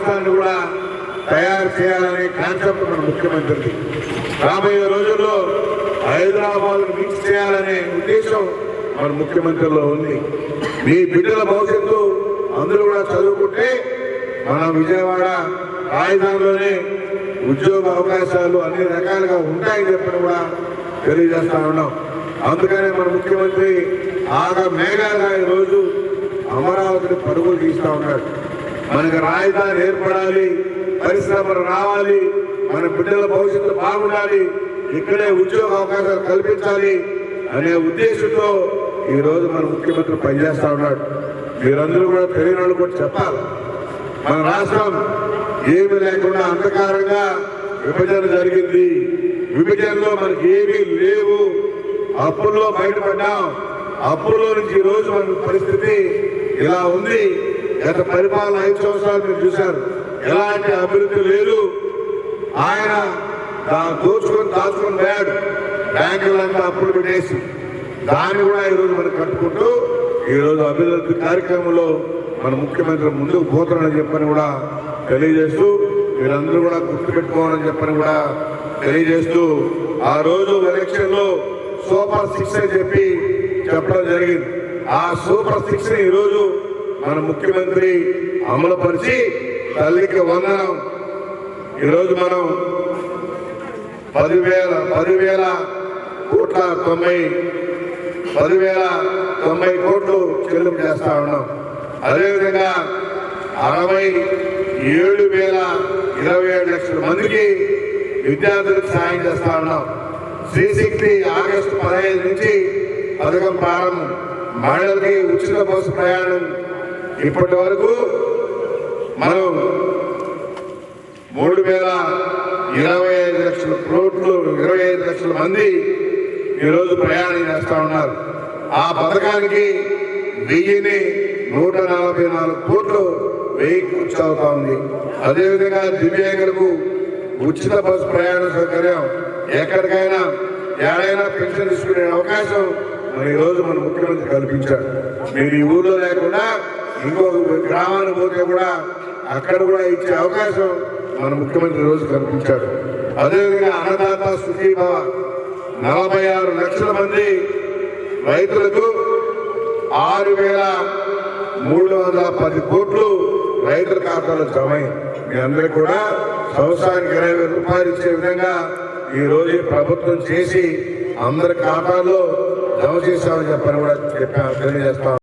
రాష్ట్రాన్ని కూడా తయారు చేయాలనే కాన్సెప్ట్ మన ముఖ్యమంత్రికి. రాబోయే రోజుల్లో హైదరాబాద్ మిక్స్ చేయాలనే ఉద్దేశం మన ముఖ్యమంత్రిలో ఉంది. మీ బిడ్డల భవిష్యత్తు అందరూ కూడా చదువుకుంటే మన విజయవాడ రాజధానిలోనే ఉద్యోగ అవకాశాలు అన్ని రకాలుగా ఉంటాయని చెప్పని కూడా తెలియజేస్తా ఉన్నాం. అందుకనే మన ముఖ్యమంత్రి ఆగ మేఘాలయ ఈరోజు అమరావతిని పరుగులు తీస్తూ ఉన్నాడు. మనకు రాజధాని ఏర్పడాలి పరిశ్రమలు రావాలి మన బిడ్డల భవిష్యత్తు బాగుండాలి ఇక్కడే ఉద్యోగ అవకాశాలు కల్పించాలి అనే ఉద్దేశంతో ఈ రోజు మన ముఖ్యమంత్రి పనిచేస్తా ఉన్నాడు. మీరందరూ కూడా తెలియని వాళ్ళు కూడా చెప్పాలి. మన రాష్ట్రం ఏమి లేకుండా అంధకారంగా విభజన జరిగింది. విభజనలో మనకి ఏమీ లేవు. అప్పుల్లో బయటపడ్డాం. అప్పుల్లో నుంచి ఈ రోజు మన పరిస్థితి ఇలా ఉంది. గత పరిపాలన ఐదు సంవత్సరాలు మీరు చూశారు. ఎలాంటి అభివృద్ధి లేదు. ఆయన దోచుకొని దాచుకొని పోయాడు. బ్యాంకులంతా అప్పులు పెట్టేసి. దాన్ని కూడా ఈరోజు మనం కట్టుకుంటూ ఈరోజు అభివృద్ధి కార్యక్రమంలో మన ముఖ్యమంత్రి ముందుకు పోతున్నాడని చెప్పని కూడా తెలియజేస్తూ మీరందరూ కూడా గుర్తుపెట్టుకోవాలని చెప్పని కూడా తెలియజేస్తూ ఆ రోజు ఎలక్షన్లో సూపర్ సిక్స్ అని చెప్పి చెప్పడం జరిగింది. ఆ సూపర్ సిక్స్ని ఈరోజు మన ముఖ్యమంత్రి అమలుపరిచి తల్లికి వందనం. ఈరోజు మనం పదివేల పదివేల కోట్ల తొంభై పదివేల తొంభై కోట్లు చెల్లింపు చేస్తా ఉన్నాం. అదేవిధంగా అరవై ఏడు వేల ఇరవై ఏడు లక్షల మందికి విద్యార్థులకు సాయం చేస్తా ఉన్నాం. శ్రీశక్తి ఆగస్టు పదహైదు నుంచి పథకం ప్రారంభం. మహిళలకి ఉచిత బస్సు ప్రయాణం ఇప్పటి వరకు మనం మూడు వేల ఇరవై ఐదు లక్షల కోట్లు ఇరవై ఐదు లక్షల మంది ఈరోజు ప్రయాణం చేస్తూ ఉన్నారు. ఆ పథకానికి వెయ్యిని నూట నలభై నాలుగు కోట్లు వెయ్యి ఖర్చు అవుతా ఉంది. అదేవిధంగా దివ్యాంగులకు ఉచిత బస్సు ప్రయాణ సౌకర్యం ఎక్కడికైనా ఏడైనా పెన్షన్ తీసుకునే అవకాశం మరి ఈరోజు మన ముఖ్యమంత్రి కల్పించాడు. మీరు ఈ ఊళ్ళో లేకుండా ఇంకో గ్రామానికి పోతే కూడా అక్కడ కూడా ఇచ్చే అవకాశం మన ముఖ్యమంత్రి రోజు కల్పించాడు అదేవిధంగా అన్నదాత సుఖీభావ నలభై ఆరు లక్షల మంది రైతులకు ఆరు వేల మూడు వందల పది కోట్లు రైతుల ఖాతాలో జమ మీ అందరికీ కూడా సంవత్సరానికి ఇరవై వేల రూపాయలు ఇచ్చే విధంగా ఈరోజు ప్రభుత్వం చేసి అందరి ఖాతాల్లో జమ చేశామని చెప్పని కూడా చెప్పాను తెలియజేస్తాం